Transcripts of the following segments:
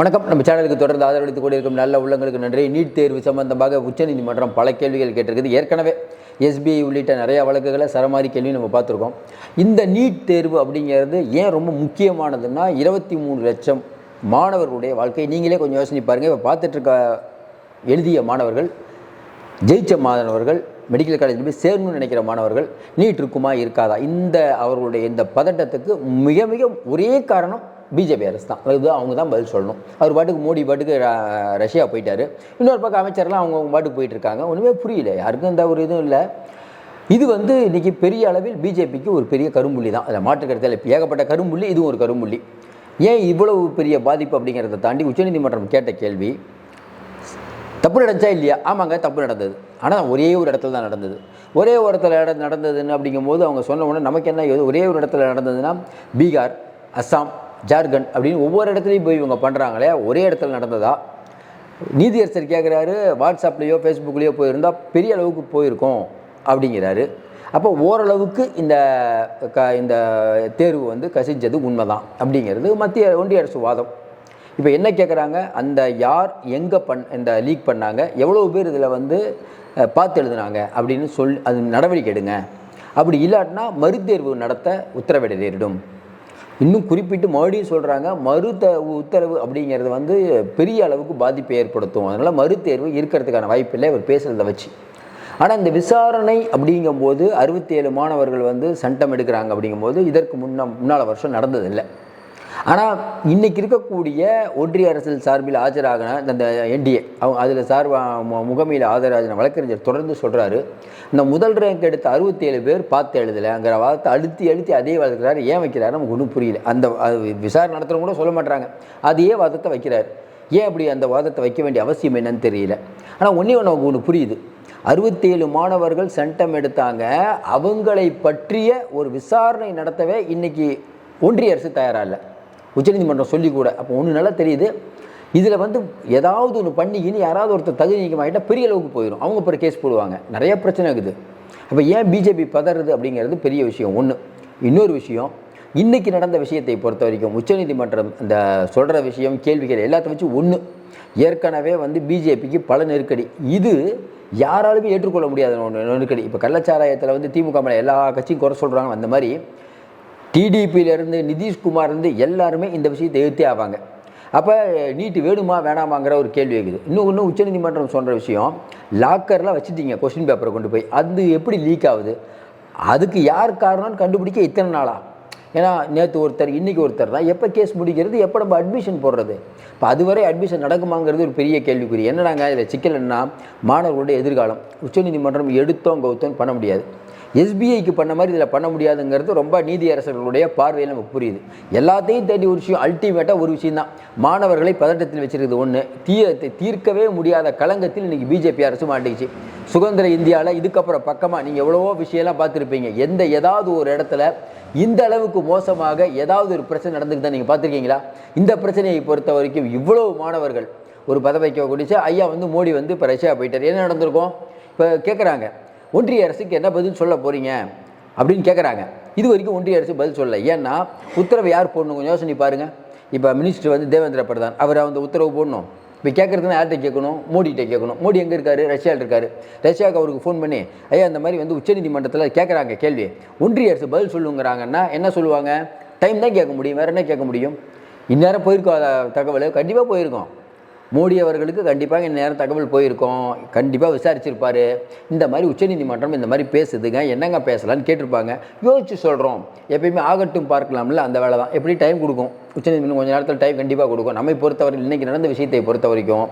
வணக்கம். நம்ம சேனலுக்கு தொடர்ந்து ஆதரவளித்துக் கொண்டிருக்கும் நல்ல உள்ளங்களுக்கு நன்றி. நீட் தேர்வு சம்பந்தமாக உச்சநீதிமன்றம் பல கேள்விகள் கேட்டிருக்குது. ஏற்கனவே எஸ்பிஐ உள்ளிட்ட நிறைய வழக்குகளை சரமாரி கேள்வி நம்ம பார்த்துருக்கோம். இந்த நீட் தேர்வு அப்படிங்கிறது ஏன் ரொம்ப முக்கியமானதுன்னா இருபத்தி மூணு லட்சம் மாணவர்களுடைய வாழ்க்கை. நீங்களே கொஞ்சம் யோசனை பாருங்கள் இப்போ பார்த்துட்ருக்க எழுதிய மாணவர்கள் ஜெயிச்ச மாணவர்கள் மெடிக்கல் காலேஜில் போய் சேரணும்னு நினைக்கிற மாணவர்கள் நீட் இருக்குமா இருக்காதா? இந்த அவர்களுடைய இந்த பதட்டத்துக்கு மிக மிக ஒரே காரணம் பிஜேபி அரசு தான். அது அவங்க தான் பதில் சொல்லணும். அவர் பாட்டுக்கு மோடி பாட்டுக்கு ரஷ்யா போயிட்டார். இன்னொரு பக்கம் அமைச்சர்லாம் அவங்க அவங்க பாட்டுக்கு போயிட்டுருக்காங்க. ஒன்றுமே புரியல. யாருக்கும் எந்த ஒரு இதுவும் இல்லை. இது வந்து இன்றைக்கி பெரிய அளவில் பிஜேபிக்கு ஒரு பெரிய கரும்புள்ளி தான். அதில் மாற்றுக்கருத்தில் இப்போ ஏகப்பட்ட கரும்புள்ளி இதுவும் ஒரு கரும்புள்ளி. ஏன் இவ்வளவு பெரிய பாதிப்பு அப்படிங்கிறத தாண்டி உச்சநீதிமன்றம் கேட்ட கேள்வி தப்பு நடந்துச்சா இல்லையா? ஆமாங்க தப்பு நடந்தது. ஆனால் ஒரே ஒரு இடத்துல தான் நடந்தது. ஒரே ஒரு இடத்துல இட நடந்ததுன்னு அப்படிங்கும்போது அவங்க சொன்ன உடனே நமக்கு என்ன ஒரே ஒரு இடத்துல நடந்ததுன்னா பீகார் அஸ்ஸாம் ஜார்க்கண்ட் அப்படின்னு ஒவ்வொரு இடத்துலையும் போய் இவங்க பண்ணுறாங்களே ஒரே இடத்துல நடந்ததா? நீதியரசர் கேட்குறாரு வாட்ஸ்அப்லேயோ ஃபேஸ்புக்லேயோ போயிருந்தால் பெரிய அளவுக்கு போயிருக்கோம் அப்படிங்கிறாரு. அப்போ ஓரளவுக்கு இந்த க இந்த தேர்வு வந்து கசிஞ்சது உண்மைதான் அப்படிங்கிறது மத்திய ஒன்றிய அரசு வாதம். இப்போ என்ன கேட்குறாங்க அந்த யார் எங்கே பண் இந்த லீக் பண்ணாங்க? எவ்வளோ பேர் இதில் வந்து பார்த்து எழுதுனாங்க அப்படின்னு சொல் அது நடவடிக்கை எடுங்க. அப்படி இல்லாட்டினா மறுதேர்வு நடத்த உத்தரவிட நேரிடும். இன்னும் குறிப்பிட்டு மறுபடியும் சொல்கிறாங்க மறுத உத்தரவு அப்படிங்கிறது வந்து பெரிய அளவுக்கு பாதிப்பை ஏற்படுத்தும். அதனால் மறுதேர்வு இருக்கிறதுக்கான வாய்ப்பில்லை அவர் பேசுகிறத வச்சு. ஆனால் இந்த விசாரணை அப்படிங்கும்போது அறுபத்தி ஏழு மாணவர்கள் வந்து சட்டம் எடுக்கிறாங்க அப்படிங்கும்போது இதற்கு முன்ன முன்னால் வருஷம் நடந்ததில்லை. ஆனால் இன்னைக்கு இருக்கக்கூடிய ஒன்றிய அரசியல் சார்பில் ஆஜராகின அந்த என்டிஏ அவங்க அதில் சார்பா மு- முகமையில் ஆஜராகின வழக்கறிஞர் தொடர்ந்து சொல்கிறாரு இந்த முதல் ரேங்க் எடுத்த அறுபத்தி ஏழு பேர் பார்த்து எழுதலைங்கிற வாதத்தை அழுத்தி அழுத்தி அதே வளர்க்கிறாரு ஏன் வைக்கிறாரு? நமக்கு ஒன்றும் புரியல. அந்த அது விசாரணை நடத்துகிறவங்க கூட சொல்ல மாட்டாங்க அதையே வாதத்தை வைக்கிறார்? ஏன் அப்படி அந்த வாதத்தை வைக்க வேண்டிய அவசியம் என்னன்னு தெரியல. ஆனால் ஒன்றே ஒன்று ஒன்று புரியுது. அறுபத்தேழு மாணவர்கள் சென்டம் எடுத்தாங்க. அவங்களை பற்றிய ஒரு விசாரணை நடத்தவே இன்றைக்கி ஒன்றிய அரசு தயாராக இல்லை. உச்சநீதிமன்றம் சொல்லி கூட அப்போ ஒன்று நல்லா தெரியுது. இதில் வந்து ஏதாவது ஒன்று பண்ணிக்கின்னு யாராவது ஒருத்தர் தகுதி நீக்கமாகிட்டால் பெரிய அளவுக்கு போயிடும் அவங்க அப்புறம் கேஸ் போடுவாங்க. நிறைய பிரச்சனை இருக்குது. அப்போ ஏன் பிஜேபி பதறது அப்படிங்கிறது பெரிய விஷயம். ஒன்று இன்னொரு விஷயம் இன்றைக்கி நடந்த விஷயத்தை பொறுத்த வரைக்கும் உச்சநீதிமன்றம் இந்த சொல்கிற விஷயம் கேள்விகள் எல்லாத்த வச்சு ஒன்று ஏற்கனவே வந்து பிஜேபிக்கு பல நெருக்கடி. இது யாராலுமே ஏற்றுக்கொள்ள முடியாத ஒன்று நெருக்கடி. இப்போ கள்ளச்சாராயத்தில் வந்து திமுக மேலே எல்லா கட்சியும் குறை சொல்கிறாங்க அந்த மாதிரி டிடிபியிலேருந்து நிதிஷ்குமார்லேருந்து எல்லாருமே இந்த விஷயத்தை எழுத்தே ஆவாங்க. அப்போ நீட்டு வேணுமா வேணாமாங்கிற ஒரு கேள்வி இருக்குது. இன்னும் இன்னும் உச்சநீதிமன்றம் சொல்கிற விஷயம் லாக்கர்லாம் வச்சுட்டீங்க கொஸ்டின் பேப்பரை கொண்டு போய். அது எப்படி லீக் ஆகுது? அதுக்கு யார் காரணம்னு கண்டுபிடிக்க இத்தனை நாளாக ஏன்னா நேற்று ஒருத்தர் இன்றைக்கி ஒருத்தர் தான். எப்போ கேஸ் முடிக்கிறது? எப்போ நம்ம அட்மிஷன் போடுறது? இப்போ அதுவரை அட்மிஷன் நடக்குமாங்கிறது ஒரு பெரிய கேள்விக்குறி. என்னடாங்க இதில் சிக்கல் என்ன மாணவர்களுடைய எதிர்காலம். உச்சநீதிமன்றம் எடுத்தோம் கவுத்தோம் பண்ண முடியாது. எஸ்பிஐக்கு பண்ண மாதிரி இதில் பண்ண முடியாதுங்கிறது ரொம்ப நீதியரசர்களுடைய பார்வையில் நமக்கு புரியுது. எல்லாத்தையும் தேடி ஒரு விஷயம் அல்டிமேட்டாக ஒரு விஷயம் தான் மாணவர்களை பதட்டத்தில் வச்சிருக்கிறது ஒன்று தீய தீர்க்கவே முடியாத களங்கத்தில் இன்றைக்கி பிஜேபி அரசு மாட்டிச்சு சுதந்திர இந்தியாவில் இதுக்கப்புறம் பக்கமாக நீங்கள் எவ்வளவோ விஷயம்லாம் பார்த்துருப்பீங்க. எந்த ஏதாவது ஒரு இடத்துல இந்த அளவுக்கு மோசமாக ஏதாவது ஒரு பிரச்சனை நடந்துக்குதான் நீங்கள் பார்த்துருக்கீங்களா? இந்த பிரச்சனையை பொறுத்த வரைக்கும் இவ்வளவு மாணவர்கள் ஒரு பதவிக்க குடிச்சு ஐயா வந்து மோடி வந்து இப்போ ரஷ்யா போயிட்டார். என்ன நடந்திருக்கும்? இப்போ கேட்குறாங்க ஒன்றிய அரசுக்கு என்ன பதில் சொல்ல போகிறீங்க அப்படின்னு கேட்குறாங்க இது வரைக்கும் ஒன்றிய அரசு பதில் சொல்லலை. ஏன்னா உத்தரவு யார் போடணும்? கொஞ்சம் யோசனை பாருங்கள் இப்போ மினிஸ்டர் வந்து தேவேந்திர பிரதான். அவர் அந்த உத்தரவு போடணும். இப்போ கேட்குறதுனா யார்கிட்ட கேட்கணும் மோடிகிட்ட கேட்கணும். மோடி எங்கே இருக்காரு? ரஷ்யாவில் இருக்காரு. ரஷ்யாவுக்கு அவருக்கு ஃபோன் பண்ணி ஐயா இந்த மாதிரி வந்து உச்சநீதிமன்றத்தில் கேட்குறாங்க கேள்வி. ஒன்றிய அரசு பதில் சொல்லுங்கிறாங்கன்னா என்ன சொல்லுவாங்க? டைம் தான் கேட்க முடியும். வேறு என்ன கேட்க முடியும்? இந்நேரம் போயிருக்கோம் தகவல். கண்டிப்பாக போயிருக்கோம். மோடி அவர்களுக்கு கண்டிப்பாக இந்நேரம் தகவல் போயிருக்கோம். கண்டிப்பாக விசாரிச்சிருப்பார். இந்த மாதிரி உச்சநீதிமன்றம் இந்த மாதிரி பேசுதுங்க. என்னங்க பேசலாம்னு கேட்டிருப்பாங்க. யோசிச்சு சொல்கிறோம் எப்பயுமே ஆகட்டும் பார்க்கலாம்ல அந்த வேலை தான். எப்படி டைம் கொடுக்கும்? உச்சநீதிமன்றம் கொஞ்சம் நேரத்தில் டைம் கண்டிப்பாக கொடுக்கும். நம்மை பொறுத்தவரை இன்றைக்கி நடந்த விஷயத்தை பொறுத்த வரைக்கும்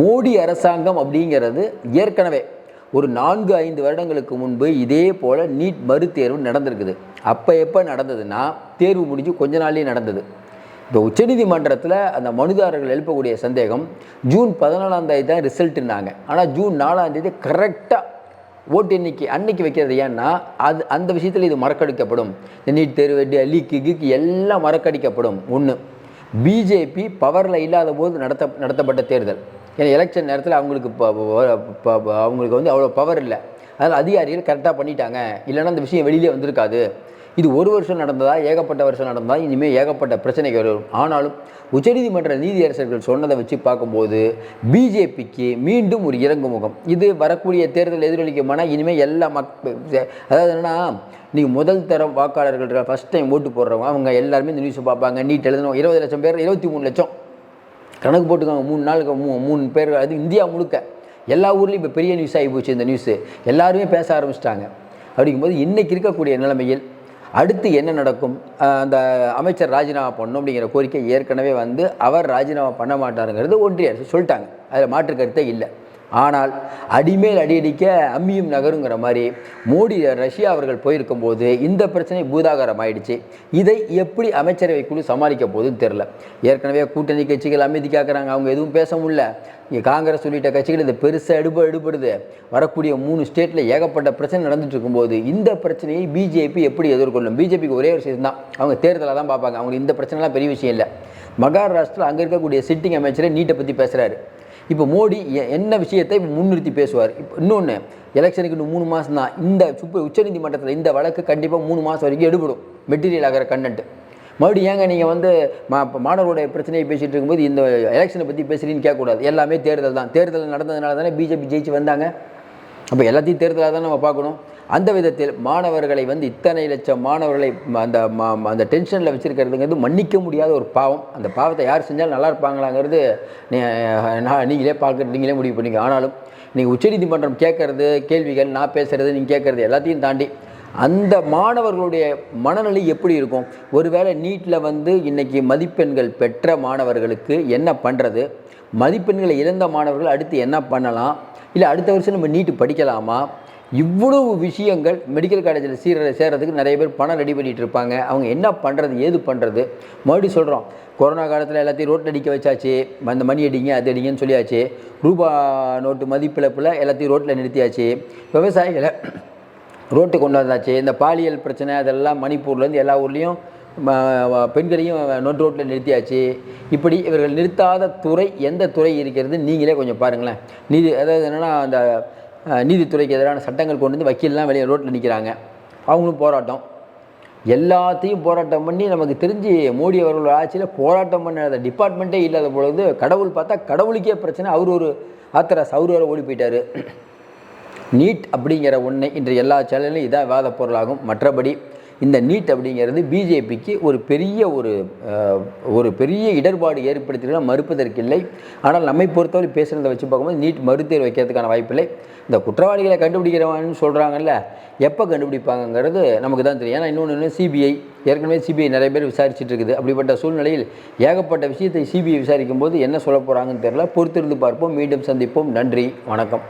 மோடி அரசாங்கம் அப்படிங்கிறது ஏற்கனவே ஒரு நான்கு ஐந்து வருடங்களுக்கு முன்பு இதே போல் நீட் மறுதேர்வு நடந்திருக்குது. அப்போ எப்போ நடந்ததுன்னா தேர்வு முடிஞ்சு கொஞ்ச நாள்லேயே நடந்தது. இப்போ உச்சநீதிமன்றத்தில் அந்த மனுதாரர்கள் எழுப்பக்கூடிய சந்தேகம் ஜூன் பதினாலாம் தேதி தான் ரிசல்ட்டுனாங்க ஆனால் ஜூன் நாலாம் தேதி கரெக்டாக ஓட்டு எண்ணிக்கை அன்னைக்கு வைக்கிறது ஏன்னா அது அந்த விஷயத்தில் இது மறக்கடிக்கப்படும். இந்த நீட் தேர்வு லீக்கு கீக்கு எல்லாம் மறக்கடிக்கப்படும். ஒன்று பிஜேபி பவரில் இல்லாத போது நடத்த நடத்தப்பட்ட தேர்தல். ஏன்னா எலெக்ஷன் நேரத்தில் அவங்களுக்கு அவங்களுக்கு வந்து அவ்வளோ பவர் இல்லை. அதனால் அதிகாரிகள் கரெக்டாக பண்ணிட்டாங்க. இல்லைன்னா அந்த விஷயம் வெளியிலே வந்திருக்காது. இது ஒரு வருஷம் நடந்ததா ஏகப்பட்ட வருஷம் நடந்ததா இனிமேல் ஏகப்பட்ட பிரச்சனைகள் வரும். ஆனாலும் உச்சநீதிமன்ற நீதியரசர்கள் சொன்னதை வச்சு பார்க்கும்போது பிஜேபிக்கு மீண்டும் ஒரு இறங்கு முகம் இது வரக்கூடிய தேர்தல் எதிரொலிக்குமானா இனிமேல் எல்லா மக் அதாவது என்னன்னா நீங்கள் முதல் தரம் வாக்காளர்கள் ஃபஸ்ட் டைம் ஓட்டு போடுறவங்க அவங்க எல்லாருமே இந்த நியூஸை பார்ப்பாங்க. நீட் எழுதணும். இருபது லட்சம் பேர் இருபத்தி மூணு லட்சம். கணக்கு போட்டுக்காங்க மூணு நாளுக்கு மூ மூணு பேர் அது இந்தியா முழுக்க. எல்லா ஊர்லேயும் இப்போ பெரிய நியூஸ் ஆகி போச்சு இந்த நியூஸு எல்லாருமே பேச ஆரம்பிச்சிட்டாங்க. அப்படிங்கும்போது இன்றைக்கி இருக்கக்கூடிய நிலைமையில் அடுத்து என்ன நடக்கும்? அந்த அமைச்சர் ராஜினாமா பண்ணணும் அப்படிங்கிற கோரிக்கை ஏற்கனவே வந்து அவர் ராஜினாமா பண்ண மாட்டாருங்கிறது ஒன்றிய அரசு சொல்லிட்டாங்க. அதில் மாற்று கருத்தே இல்லை. ஆனால் அடிமேல் அடியடிக்க அம்மியும் நகருங்கிற மாதிரி மோடி ரஷ்யா அவர்கள் போயிருக்கும்போது இந்த பிரச்சனை பூதாகரம் ஆயிடுச்சு இதை எப்படி அமைச்சரவை குழு சமாளிக்க போகுதுன்னு தெரில ஏற்கனவே கூட்டணி கட்சிகள் அமைதி காக்குறாங்க. அவங்க எதுவும் பேச முடியல. இங்கே காங்கிரஸ் உள்ளிட்ட கட்சிகள் இது பெருசாக எடுப எடுபடுது வரக்கூடிய மூணு ஸ்டேட்டில் ஏகப்பட்ட பிரச்சனை நடந்துட்டு இருக்கும்போது இந்த பிரச்சனையை பிஜேபி எப்படி எதிர்கொள்ளும்? பிஜேபிக்கு ஒரே ஒரு விஷயம் தான். அவங்க தேர்தலை தான் பார்ப்பாங்க. அவங்களுக்கு இந்த பிரச்சனைலாம் பெரிய விஷயம் இல்லை. மகாராஷ்டிரா அங்கே இருக்கக்கூடிய சிட்டிங் அமைச்சரே நீட்டை பற்றி பேசுகிறாரு இப்போ மோடி என்ன விஷயத்தை முன்னிறுத்தி பேசுவார்? இப்போ இன்னொன்று எலெக்ஷனுக்கு இன்னும் மூணு மாதம் தான். இந்த சுப்ப உச்சநீதிமன்றத்தில் இந்த வழக்கு கண்டிப்பாக மூணு மாதம் வரைக்கும் எடுபடும். மெட்டீரியல் ஆகிற கண்டென்ட் மறுபடியும் ஏங்க நீங்கள் வந்து மா மாணவருடைய பிரச்சனையை பேசிகிட்டு இருக்கும்போது இந்த எலெக்ஷனை பற்றி பேசுகிறீன்னு கேட்கக்கூடாது. எல்லாமே தேர்தல் தான். தேர்தல் நடந்ததுனால தானே பிஜேபி ஜெயிச்சு வந்தாங்க. அப்போ எல்லாத்தையும் தேர்தலாக தான் நம்ம பார்க்கணும். அந்த விதத்தில் மாணவர்களை வந்து இத்தனை லட்சம் மாணவர்களை ம- அந்த அந்த டென்ஷனில் வச்சுருக்கிறதுங்கிறது மன்னிக்க முடியாத ஒரு பாவம். அந்த பாவத்தை யார் செஞ்சாலும் நல்லா இருப்பாங்களாங்கிறது நான் நீங்களே பார்க்குறது நீங்களே முடிவு பண்ணிக்க ஆனாலும் நீங்கள் உச்சநீதிமன்றம் கேட்குறது கேள்விகள் நான் பேசுகிறது நீங்கள் கேட்குறது எல்லாத்தையும் தாண்டி அந்த மாணவர்களுடைய மனநிலை எப்படி இருக்கும்? ஒருவேளை நீட்டில் வந்து இன்றைக்கி மதிப்பெண்கள் பெற்ற மாணவர்களுக்கு என்ன பண்ணுறது மதிப்பெண்களை இழந்த மாணவர்கள் அடுத்து என்ன பண்ணலாம்? இல்லை அடுத்த வருஷம் நம்ம நீட்டு படிக்கலாமா? இவ்வளவு விஷயங்கள் மெடிக்கல் காலேஜில் சீர சேர்கிறதுக்கு நிறைய பேர் பணம் ரெடி பண்ணிட்டு இருப்பாங்க. அவங்க என்ன பண்ணுறது ஏது பண்ணுறது மறுபடியும் சொல்கிறோம் கொரோனா காலத்தில் எல்லாத்தையும் ரோட்டில் அடிக்க வச்சாச்சு. அந்த மணி அடிங்க அது அடிங்கன்னு சொல்லியாச்சு. ரூபா நோட்டு மதிப்பிழப்பில் எல்லாத்தையும் ரோட்டில் நிறுத்தியாச்சு. விவசாயிகளை ரோட்டு கொண்டு வந்தாச்சு. இந்த பாலியல் பிரச்சனை அதெல்லாம் மணிப்பூர்லேருந்து எல்லா ஊர்லேயும் பெண்களையும் நோட்டு ரோட்டில் நிறுத்தியாச்சு. இப்படி இவர்கள் நிறுத்தாத துறை எந்த துறை இருக்கிறது நீங்களே கொஞ்சம் பாருங்களேன். நீதி அதாவது என்னென்னா அந்த நீதித்துறைக்கு எதிரான சட்டங்கள் கொண்டு வந்து வக்கீல்லாம் வெளியே ரோட்டில் நிற்கிறாங்க. அவங்களும் போராட்டம். எல்லாத்தையும் போராட்டம் பண்ணி நமக்கு தெரிஞ்சு மோடி அவர்கள் ஆட்சியில் போராட்டம் பண்ண டிபார்ட்மெண்ட்டே இல்லாத பொழுது கடவுள் பார்த்தா கடவுளுக்கே பிரச்சனை. அவர் ஒரு ஆத்திராஸ் அவர் வர ஓடி போயிட்டார். நீட் அப்படிங்கிற ஒன்று இன்று எல்லா சேனல்லையும் இதான் வாத பொருளாகும். மற்றபடி இந்த நீட் அப்படிங்கிறது பிஜேபிக்கு ஒரு பெரிய ஒரு ஒரு பெரிய இடர்பாடு ஏற்படுத்தினா மறுப்பதற்கில்லை. ஆனால் நம்மை பொறுத்தவரை பேசுகிறத வச்சு பார்க்கும்போது நீட் மறுதேர்வு வைக்கிறதுக்கான வாய்ப்பில்லை. இந்த குற்றவாளிகளை கண்டுபிடிக்கிறவன்னு சொல்கிறாங்கல்ல எப்போ கண்டுபிடிப்பாங்கங்கிறது நமக்கு தான் தெரியும். ஏன்னா இன்னொன்று சிபிஐ ஏற்கனவே சிபிஐ நிறைய பேர் விசாரிச்சுட்டு இருக்குது. அப்படிப்பட்ட சூழ்நிலையில் ஏகப்பட்ட விஷயத்தை சிபிஐ விசாரிக்கும் போது என்ன சொல்ல போகிறாங்கன்னு தெரியல. பொறுத்திருந்து பார்ப்போம். மீண்டும் சந்திப்போம். நன்றி. வணக்கம்.